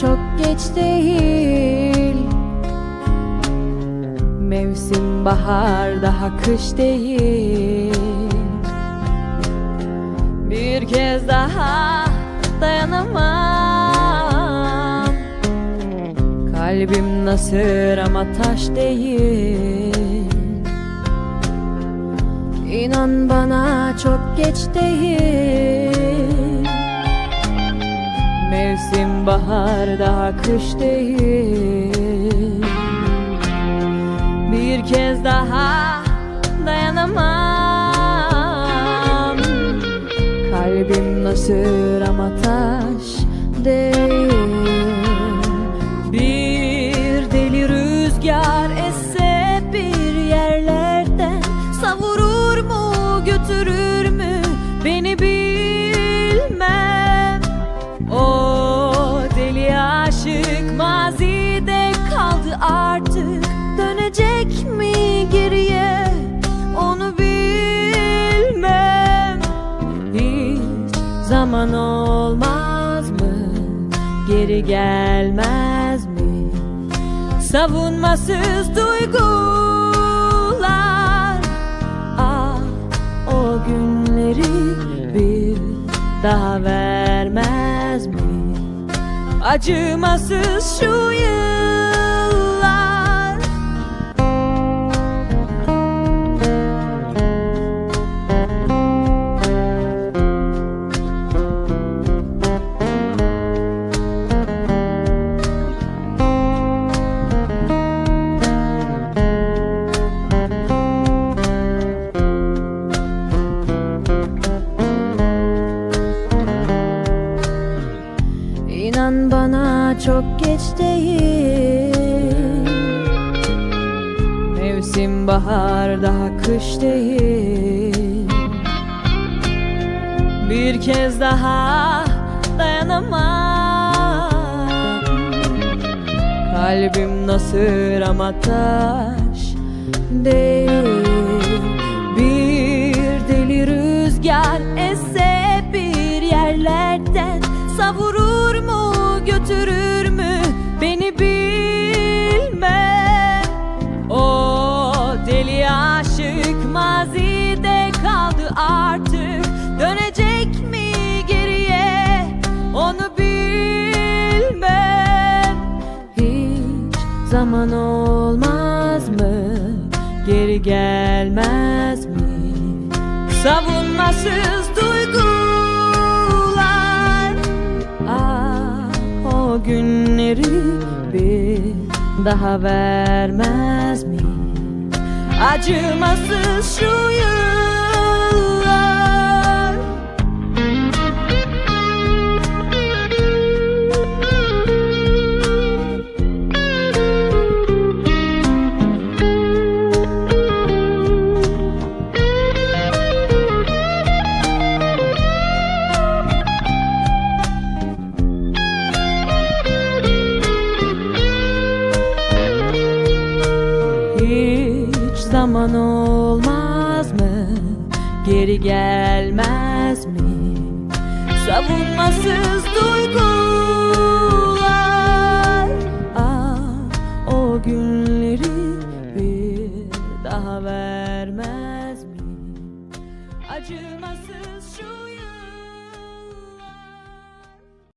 çok geç değil. Mevsim bahar daha kış değil. Bir kez daha dayanamam. Kalbim nasır ama taş değil. İnan bana çok geç değil bahar daha kış değil. Bir kez daha dayanamam. Kalbim nasır ama taş değil geri gelmez mi? Savunmasız duygular. Ah o günleri bir daha vermez mi? Acımasız şu yıllar İnan bana çok geç değil. Mevsim bahar daha kış değil. Bir kez daha dayanamam. Kalbim nasır ama taş değil. Bir deli rüzgar esse bir yerlerden Savurur aşık mazide kaldı artık. Dönecek mi geriye? Onu bilmem. Hiç zaman olmaz mı? Geri gelmez mi? Savunmasız duygular. Ah o günleri bir daha vermez mi Acımasız şu yıllar zaman olmaz mı? Geri gelmez mi? Savunmasız duygular Ah o günleri bir daha vermez mi? Acımasız